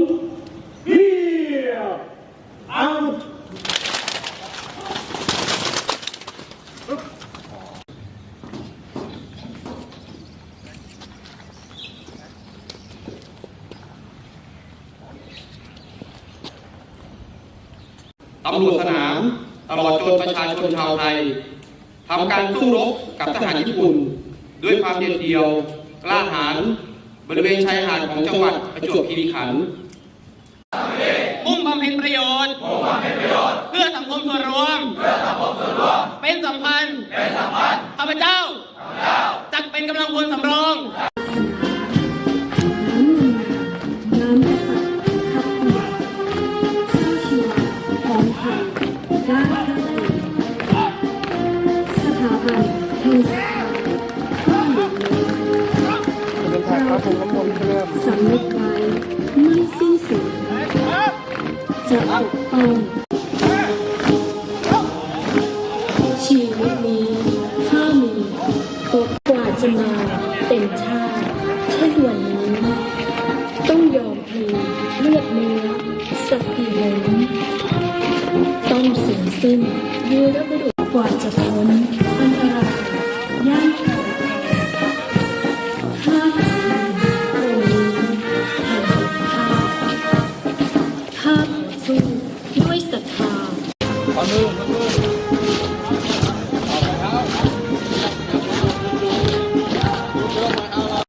ตำรวจสนามตลอดจนประชาชนชาวไทยทำการสู้รบกับทหารญี่ปุ่น ด้วยความเด็ดเดี่ยวกล้าหาญบริเวณชายหาดของจังหวัดประจวบคีรีขันธ์ เพื่อสังคมส่วนรวม เป็นสำคัญข้าพเจ้าจักเป็นกำลังพลสำรองน้ำมันน้ำกษัตริย์ทับหนึ่งสู้ชีวะของไทยได้ทั้งปีสถาบันแห่งศรัทธาข้าหลวงเราสำนึกไว้ไม่สิ้นสุดจะปกป้อง เป็นชาติเช่นวันนี้ ต้องยอมพลีเลือดเนื้อสักกี่ล้นต้องสูญสิ้นยืรบุรุษกว่าจะพ้นอันตรายย่านแผ่นข้าทำตรงนี้แห่งหนทางข้าสู้ด้วยศรัทธา